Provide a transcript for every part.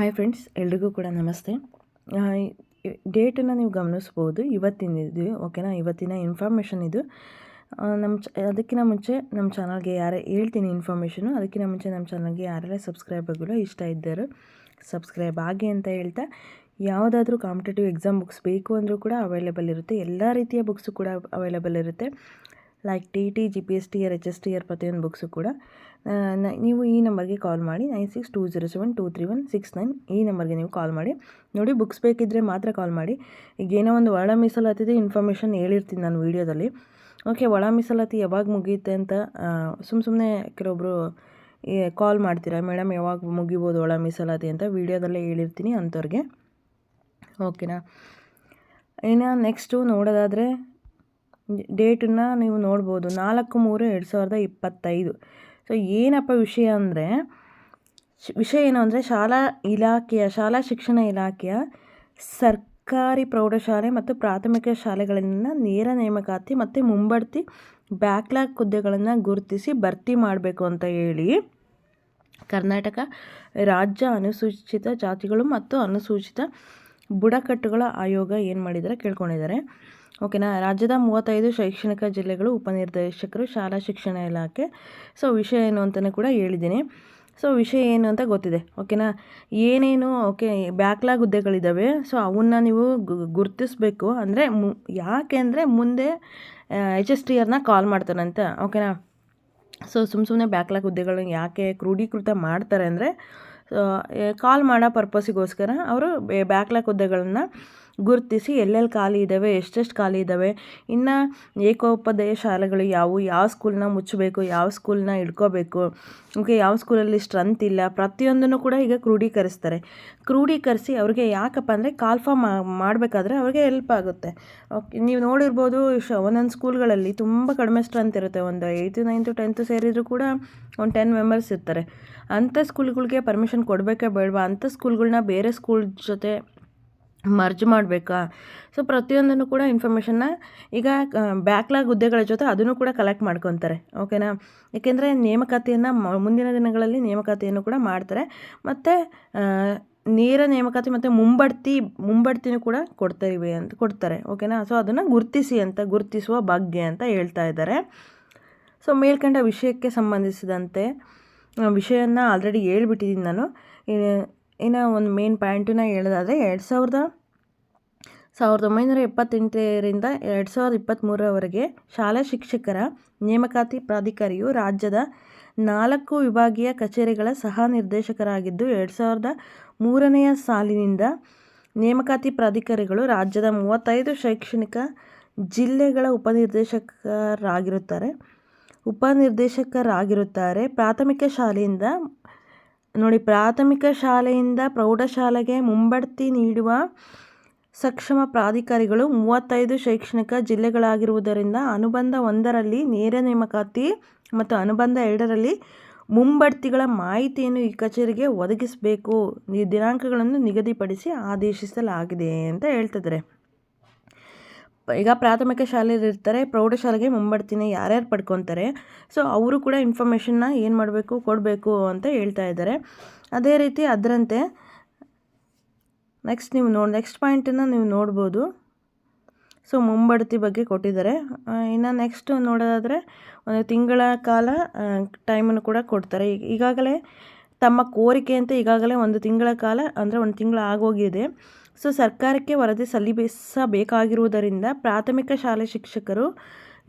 Hi friends ಎಲ್ರಿಗೂ ಕೂಡ ನಮಸ್ತೆ. ಡೇಟನ್ನು ನೀವು ಗಮನಿಸ್ಬೋದು. ಇವತ್ತಿನ ಇದು ಓಕೆನಾ ಇವತ್ತಿನ ಇನ್ಫಾರ್ಮೇಷನ್ ಇದು. ನಮ್ಮ ಚ, ಅದಕ್ಕಿಂತ ಮುಂಚೆ ನಮ್ಮ ಚಾನಲ್ಗೆ ಯಾರೇ ಹೇಳ್ತೀನಿ ಇನ್ಫಾರ್ಮೇಷನು ಅದಕ್ಕಿಂತ ಮುಂಚೆ ನಮ್ಮ ಚಾನಲ್ಗೆ ಯಾರೆಲ್ಲ ಸಬ್ಸ್ಕ್ರೈಬರ್ಗಳು ಇಷ್ಟ ಇದ್ದರು ಸಬ್ಸ್ಕ್ರೈಬ್ ಆಗಿ ಅಂತ ಹೇಳ್ತಾ, ಯಾವುದಾದ್ರೂ ಕಾಂಪಿಟೇಟಿವ್ ಎಕ್ಸಾಮ್ ಬುಕ್ಸ್ ಬೇಕು ಅಂದರೂ ಕೂಡ ಅವೈಲೇಬಲ್ ಇರುತ್ತೆ. ಎಲ್ಲ ರೀತಿಯ ಬುಕ್ಸು ಕೂಡ ಅವೈಲೇಬಲ್ ಇರುತ್ತೆ. Like T T G P S T R H S T R ಪ್ರತಿಯೊಂದು ಬುಕ್ಸು ಕೂಡ ನೀವು ಈ ನಂಬರ್ಗೆ ಕಾಲ್ ಮಾಡಿ nine six two zero seven two three one six nine ಈ ನಂಬರ್ಗೆ ನೀವು ಕಾಲ್ ಮಾಡಿ. ನೋಡಿ ಬುಕ್ಸ್ ಬೇಕಿದ್ದರೆ ಮಾತ್ರ ಕಾಲ್ ಮಾಡಿ. ಈಗ ಏನೋ ಒಂದು ಒಳ ಮೀಸಲಾತಿದೆ ಇನ್ಫಾರ್ಮೇಷನ್ ಹೇಳಿರ್ತೀನಿ ನಾನು ವೀಡಿಯೋದಲ್ಲಿ ಓಕೆ ಒಳ ಮೀಸಲಾತಿ ಯಾವಾಗ ಮುಗಿಯುತ್ತೆ ಅಂತ ಸುಮ್ಮ ಸುಮ್ಮನೆ ಕೆಲವೊಬ್ಬರು ಕಾಲ್ ಮಾಡ್ತೀರಾ? ಮೇಡಮ್, ಯಾವಾಗ ಮುಗಿಬೋದು ಒಳ ಮೀಸಲಾತಿ? ಅಂತ ವೀಡಿಯೋದಲ್ಲೇ ಹೇಳಿರ್ತೀನಿ ಅಂಥವ್ರಿಗೆ. ಓಕೆನಾ ಇನ್ನು ನೆಕ್ಸ್ಟು ನೋಡೋದಾದರೆ ಡೇಟನ್ನು ನೀವು ನೋಡ್ಬೋದು. ನಾಲ್ಕು ಮೂರು ಎರಡು ಸಾವಿರದ ಇಪ್ಪತ್ತೈದು. ಸೊ ಏನಪ್ಪ ವಿಷಯ ಅಂದರೆ ವಿಷಯ ಏನು ಅಂದರೆ, ಶಾಲಾ ಇಲಾಖೆಯ, ಶಾಲಾ ಶಿಕ್ಷಣ ಇಲಾಖೆಯ ಸರ್ಕಾರಿ ಪ್ರೌಢಶಾಲೆ ಮತ್ತು ಪ್ರಾಥಮಿಕ ಶಾಲೆಗಳನ್ನ ನೇರ ನೇಮಕಾತಿ ಮತ್ತು ಮುಂಬಡ್ತಿ ಬ್ಯಾಕ್ಲಾಗ್ ಹುದ್ದೆಗಳನ್ನು ಗುರುತಿಸಿ ಭರ್ತಿ ಮಾಡಬೇಕು ಅಂತ ಹೇಳಿ ಕರ್ನಾಟಕ ರಾಜ್ಯ ಅನುಸೂಚಿತ ಜಾತಿಗಳು ಮತ್ತು ಅನುಸೂಚಿತ ಬುಡಕಟ್ಟುಗಳ ಆಯೋಗ ಏನು ಮಾಡಿದ್ದಾರೆ ಕೇಳ್ಕೊಂಡಿದ್ದಾರೆ ಓಕೆನಾ? ರಾಜ್ಯದ ಮೂವತ್ತೈದು ಶೈಕ್ಷಣಿಕ ಜಿಲ್ಲೆಗಳು ಉಪನಿರ್ದೇಶಕರು, ಶಾಲಾ ಶಿಕ್ಷಣ ಇಲಾಖೆ. ಸೊ ವಿಷಯ ಏನು ಅಂತಲೇ ಕೂಡ ಹೇಳಿದ್ದೀನಿ. ಸೊ ವಿಷಯ ಏನು ಅಂತ ಗೊತ್ತಿದೆ, ಓಕೆನಾ? ಏನೇನು, ಓಕೆ, ಬ್ಯಾಕ್ಲಾಗ್ ಹುದ್ದೆಗಳಿದ್ದಾವೆ ಸೊ ಅವನ್ನ ನೀವು ಗುರುತಿಸಬೇಕು ಅಂದರೆ ಮು, ಯಾಕೆ ಅಂದರೆ ಮುಂದೆ ಎಚ್ ಎಸ್ ಟಿ ಆರ್ನ ಕಾಲ್ ಮಾಡ್ತಾರಂತೆ, ಓಕೆನಾ? ಸೊ ಸುಮ್ಮ ಸುಮ್ಮನೆ ಬ್ಯಾಕ್ಲಾಗ್ ಹುದ್ದೆಗಳನ್ನ ಯಾಕೆ ಕ್ರೋಢೀಕೃತ ಮಾಡ್ತಾರೆ ಅಂದರೆ ಕಾಲ್ ಮಾಡೋ ಪರ್ಪಸ್ಸಿಗೋಸ್ಕರ ಅವರು ಬ್ಯಾಕ್ಲಾಗ್ ಹುದ್ದೆಗಳನ್ನು ಗುರುತಿಸಿ ಎಲ್ಲೆಲ್ಲಿ ಖಾಲಿ ಇದ್ದಾವೆ, ಎಷ್ಟೆಷ್ಟು ಖಾಲಿ ಇದ್ದಾವೆ, ಇನ್ನು ಏಕೋಪಾಧ್ಯಾಯ ಶಾಲೆಗಳು ಯಾವುವು, ಯಾವ ಸ್ಕೂಲ್ನ ಮುಚ್ಚಬೇಕು, ಯಾವ ಸ್ಕೂಲ್ನ ಇಟ್ಕೋಬೇಕು ಓಕೆ, ಯಾವ ಸ್ಕೂಲಲ್ಲಿ ಸ್ಟ್ರೆಂತ್ ಇಲ್ಲ, ಪ್ರತಿಯೊಂದನ್ನು ಕೂಡ ಈಗ ಕ್ರೂಢೀಕರಿಸ್ತಾರೆ. ಕ್ರೂಢೀಕರಿಸಿ ಅವ್ರಿಗೆ ಯಾಕಪ್ಪ ಅಂದರೆ ಕಾಲ್ಫಾರ್ಮ್ ಮಾಡಬೇಕಾದ್ರೆ ಅವ್ರಿಗೆ ಹೆಲ್ಪ್ ಆಗುತ್ತೆ. ನೀವು ನೋಡಿರ್ಬೋದು ಶ, ಒಂದೊಂದು ಸ್ಕೂಲ್ಗಳಲ್ಲಿ ತುಂಬ ಕಡಿಮೆ ಸ್ಟ್ರೆಂತ್ ಇರುತ್ತೆ. ಒಂದು ಏಯ್ತು ನೈನ್ತು ಟೆಂತು ಸೇರಿದರೂ ಕೂಡ ಒಂದು ಟೆನ್ ಮೆಂಬರ್ಸ್ ಇರ್ತಾರೆ. ಅಂಥ ಸ್ಕೂಲ್ಗಳಿಗೆ ಪರ್ಮಿಷನ್ ಕೊಡಬೇಕೇ ಬೇಡವಾ? ಅಂಥ ಸ್ಕೂಲ್ಗಳನ್ನ ಬೇರೆ ಸ್ಕೂಲ್ ಜೊತೆ ಮರ್ಜ್ ಮಾಡಬೇಕಾ? ಸೊ ಪ್ರತಿಯೊಂದನ್ನು ಕೂಡ ಇನ್ಫಾರ್ಮೇಷನ್ನ ಈಗ ಬ್ಯಾಕ್ಲಾಗ್ ಹುದ್ದೆಗಳ ಜೊತೆ ಅದನ್ನು ಕೂಡ ಕಲೆಕ್ಟ್ ಮಾಡ್ಕೊತಾರೆ. ಓಕೆನಾ ಏಕೆಂದರೆ ನೇಮಕಾತಿಯನ್ನು ಮುಂದಿನ ದಿನಗಳಲ್ಲಿ ನೇಮಕಾತಿಯನ್ನು ಕೂಡ ಮಾಡ್ತಾರೆ. ಮತ್ತು ನೇರ ನೇಮಕಾತಿ ಮತ್ತು ಮುಂಬಡ್ತಿ, ಮುಂಬಡ್ತಿನೂ ಕೂಡ ಕೊಡ್ತೇವೆ ಅಂತ, ಕೊಡ್ತಾರೆ. ಓಕೆನಾ ಸೊ ಅದನ್ನು ಗುರುತಿಸಿ ಅಂತ, ಗುರುತಿಸುವ ಬಗ್ಗೆ ಅಂತ ಹೇಳ್ತಾ ಇದ್ದಾರೆ. ಸೊ ಮೇಲ್ಕಂಡ ವಿಷಯಕ್ಕೆ ಸಂಬಂಧಿಸಿದಂತೆ ವಿಷಯನ ಆಲ್ರೆಡಿ ಹೇಳ್ಬಿಟ್ಟಿದ್ದೀನಿ ನಾನು. ಇನ್ನು- ಒಂದು ಮೇನ್ ಪಾಯಿಂಟನ್ನ ಹೇಳೋದಾದರೆ ಎರಡು ಸಾವಿರದ ಸಾವಿರದ ಒಂಬೈನೂರ ಎಪ್ಪತ್ತೆಂಟರಿಂದ ಎರಡು ಸಾವಿರದ ಇಪ್ಪತ್ತ್ಮೂರರವರೆಗೆ ಶಾಲಾ ಶಿಕ್ಷಕರ ನೇಮಕಾತಿ ಪ್ರಾಧಿಕಾರಿಯು ರಾಜ್ಯದ ನಾಲ್ಕು ವಿಭಾಗೀಯ ಕಚೇರಿಗಳ ಸಹ ನಿರ್ದೇಶಕರಾಗಿದ್ದು ಎರಡು ಸಾವಿರದ ಮೂರನೆಯ ಸಾಲಿನಿಂದ ನೇಮಕಾತಿ ಪ್ರಾಧಿಕಾರಿಗಳು ರಾಜ್ಯದ ಮೂವತ್ತೈದು ಶೈಕ್ಷಣಿಕ ಜಿಲ್ಲೆಗಳ ಉಪನಿರ್ದೇಶಕರಾಗಿರುತ್ತಾರೆ. ಉಪನಿರ್ದೇಶಕರಾಗಿರುತ್ತಾರೆ. ಪ್ರಾಥಮಿಕ ಶಾಲೆಯಿಂದ ನೋಡಿ, ಪ್ರಾಥಮಿಕ ಶಾಲೆಯಿಂದ ಪ್ರೌಢಶಾಲೆಗೆ ಮುಂಬಡ್ತಿ ನೀಡುವ ಸಕ್ಷಮ ಪ್ರಾಧಿಕಾರಿಗಳು ಮೂವತ್ತೈದು ಶೈಕ್ಷಣಿಕ ಜಿಲ್ಲೆಗಳಾಗಿರುವುದರಿಂದ ಅನುಬಂಧ ಒಂದರಲ್ಲಿ, ನೇರ ನೇಮಕಾತಿ ಮತ್ತು ಅನುಬಂಧ ಎರಡರಲ್ಲಿ ಮುಂಬಡ್ತಿಗಳ ಮಾಹಿತಿಯನ್ನು ಈ ಕಚೇರಿಗೆ ಒದಗಿಸಬೇಕು. ಈ ದಿನಾಂಕಗಳನ್ನು ನಿಗದಿಪಡಿಸಿ ಆದೇಶಿಸಲಾಗಿದೆ ಅಂತ ಹೇಳ್ತಿದ್ದಾರೆ. ಈಗ ಪ್ರಾಥಮಿಕ ಶಾಲೆಯಲ್ಲಿ ಇರ್ತಾರೆ, ಪ್ರೌಢಶಾಲೆಗೆ ಮುಂಬಡ್ತಿನೇ, ಯಾರ್ಯಾರು ಪಡ್ಕೊತಾರೆ. ಸೊ ಅವರು ಕೂಡ ಇನ್ಫಾರ್ಮೇಷನ್ನ ಏನು ಮಾಡಬೇಕು, ಕೊಡಬೇಕು ಅಂತ ಹೇಳ್ತಾ ಇದ್ದಾರೆ. ಅದೇ ರೀತಿ ಅದರಂತೆ ನೆಕ್ಸ್ಟ್ ನೀವು ನೋಡಿ ನೆಕ್ಸ್ಟ್ ಪಾಯಿಂಟನ್ನು ನೀವು ನೋಡ್ಬೋದು. ಸೊ ಮುಂಬಡ್ತಿ ಬಗ್ಗೆ ಕೊಟ್ಟಿದ್ದಾರೆ. ಇನ್ನು ನೆಕ್ಸ್ಟ್ ನೋಡೋದಾದರೆ ಒಂದು ತಿಂಗಳ ಕಾಲ ಟೈಮನ್ನು ಕೂಡ ಕೊಡ್ತಾರೆ. ಈಗ, ಈಗಾಗಲೇ ತಮ್ಮ ಕೋರಿಕೆ ಅಂತ ಈಗಾಗಲೇ ಒಂದು ತಿಂಗಳ ಕಾಲ, ಅಂದರೆ ಒಂದು ತಿಂಗಳು ಆಗೋಗಿದೆ. ಸೊ ಸರ್ಕಾರಕ್ಕೆ ವರದಿ ಸಲ್ಲಿಸಬೇಕಾಗಿರುವುದರಿಂದ ಪ್ರಾಥಮಿಕ ಶಾಲೆ ಶಿಕ್ಷಕರು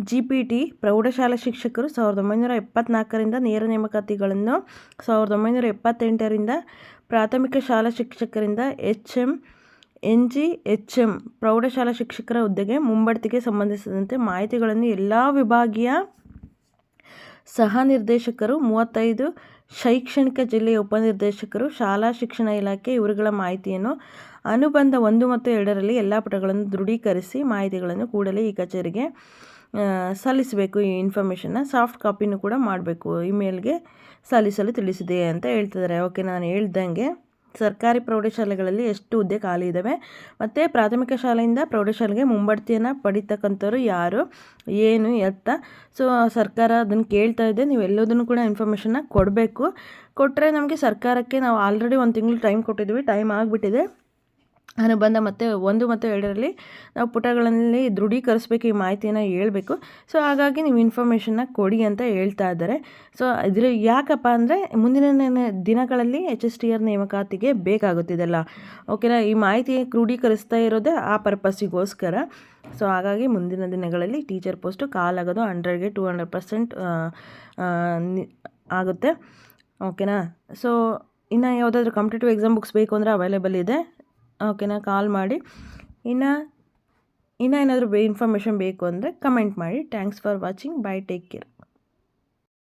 ಜಿ ಪಿ ಟಿ ಪ್ರೌಢಶಾಲಾ ಶಿಕ್ಷಕರು ಸಾವಿರದ ಒಂಬೈನೂರ ಎಪ್ಪತ್ನಾಲ್ಕರಿಂದ ನೇರ ನೇಮಕಾತಿಗಳನ್ನು ಸಾವಿರದ ಒಂಬೈನೂರ ಎಪ್ಪತ್ತೆಂಟರಿಂದ ಪ್ರಾಥಮಿಕ ಶಾಲಾ ಶಿಕ್ಷಕರಿಂದ H M N G H M ಪ್ರೌಢಶಾಲಾ ಶಿಕ್ಷಕರ ಹುದ್ದೆಗೆ ಮುಂಬಡ್ತಿಗೆ ಸಂಬಂಧಿಸಿದಂತೆ ಮಾಹಿತಿಗಳನ್ನು ಎಲ್ಲ ವಿಭಾಗೀಯ ಸಹ ನಿರ್ದೇಶಕರು ಮೂವತ್ತೈದು ಶೈಕ್ಷಣಿಕ ಜಿಲ್ಲೆಯ ಉಪನಿರ್ದೇಶಕರು, ಶಾಲಾ ಶಿಕ್ಷಣ ಇಲಾಖೆ ಇವರುಗಳ ಮಾಹಿತಿಯನ್ನು ಅನುಬಂಧ ಒಂದು ಮತ್ತು ಎರಡರಲ್ಲಿ ಎಲ್ಲ ಪುಟಗಳನ್ನು ದೃಢೀಕರಿಸಿ ಮಾಹಿತಿಗಳನ್ನು ಕೂಡಲೇ ಈ ಕಚೇರಿಗೆ ಸಲ್ಲಿಸಬೇಕು. ಈ ಇನ್ಫಾರ್ಮೇಷನ್ನ ಸಾಫ್ಟ್ ಕಾಪಿನೂ ಕೂಡ ಮಾಡಬೇಕು. ಇಮೇಲ್ಗೆ ಸಲ್ಲಿಸಲು ತಿಳಿಸಿದೆ ಅಂತ ಹೇಳ್ತಿದ್ದಾರೆ. ಓಕೆ, ನಾನು ಹೇಳ್ದಂಗೆ ಸರ್ಕಾರಿ ಪ್ರೌಢಶಾಲೆಗಳಲ್ಲಿ ಎಷ್ಟು ಹುದ್ದೆ ಖಾಲಿ ಇದ್ದಾವೆ ಮತ್ತು ಪ್ರಾಥಮಿಕ ಶಾಲೆಯಿಂದ ಪ್ರೌಢಶಾಲೆಗೆ ಮುಂಬಡ್ತಿಯನ್ನು ಪಡಿತಕ್ಕಂಥವ್ರು ಯಾರು? ಏನು, ಎತ್ತ? ಸೊ ಸರ್ಕಾರ ಅದನ್ನು ಕೇಳ್ತಾ ಇದೆ. ನೀವು ಎಲ್ಲದನ್ನು ಕೂಡ ಇನ್ಫಾರ್ಮೇಷನ್ನ ಕೊಡಬೇಕು. ಕೊಟ್ಟರೆ ನಮಗೆ ಸರ್ಕಾರಕ್ಕೆ ನಾವು ಆಲ್ರೆಡಿ ಒಂದು ತಿಂಗಳು ಟೈಮ್ ಕೊಟ್ಟಿದ್ದೀವಿ ಟೈಮ್ ಆಗಿಬಿಟ್ಟಿದೆ. ಅನುಬಂಧ ಮತ್ತು ಒಂದು ಮತ್ತು ಎರಡರಲ್ಲಿ ನಾವು ಪುಟಗಳಲ್ಲಿ ದೃಢೀಕರಿಸಬೇಕು ಈ ಮಾಹಿತಿಯನ್ನು ಹೇಳಬೇಕು. ಸೊ ಹಾಗಾಗಿ ನೀವು ಇನ್ಫಾರ್ಮೇಷನ್ನ ಕೊಡಿ ಅಂತ ಹೇಳ್ತಾ ಇದ್ದಾರೆ. ಸೊ ಇದ್ರ ಯಾಕಪ್ಪ ಅಂದರೆ ಮುಂದಿನ ದಿನಗಳಲ್ಲಿ ಎಚ್ ಎಸ್ ಟಿ ಆರ್ ನೇಮಕಾತಿಗೆ ಬೇಕಾಗುತ್ತಿದೆಲ್ಲ. ಓಕೆನಾ ಈ ಮಾಹಿತಿ ಕ್ರೋಢೀಕರಿಸ್ತಾ ಇರೋದೇ ಆ ಪರ್ಪಸ್ಸಿಗೋಸ್ಕರ ಸೊ ಹಾಗಾಗಿ ಮುಂದಿನ ದಿನಗಳಲ್ಲಿ ಟೀಚರ್ ಪೋಸ್ಟು ಕಾಲಾಗೋದು ಹಂಡ್ರೆಡ್ಗೆ ಟೂ ಹಂಡ್ರೆಡ್ ಪರ್ಸೆಂಟ್ ಆಗುತ್ತೆ. ಓಕೆನಾ ಸೊ ಇನ್ನು ಯಾವುದಾದ್ರೂ ಕಾಂಪಿಟೇಟಿವ್ ಎಕ್ಸಾಮ್ ಬುಕ್ಸ್ ಬೇಕು ಅಂದರೆ ಅವೈಲೇಬಲ್ ಇದೆ. ಓಕೆನಾ ಕಾಲ್ ಮಾಡಿ. ಇನ್ನು, ಇನ್ನೂ ಏನಾದರೂ ಬೇ ಇನ್ಫಾರ್ಮೇಷನ್ ಬೇಕು ಅಂದರೆ ಕಮೆಂಟ್ ಮಾಡಿ. Thanks for watching bye take care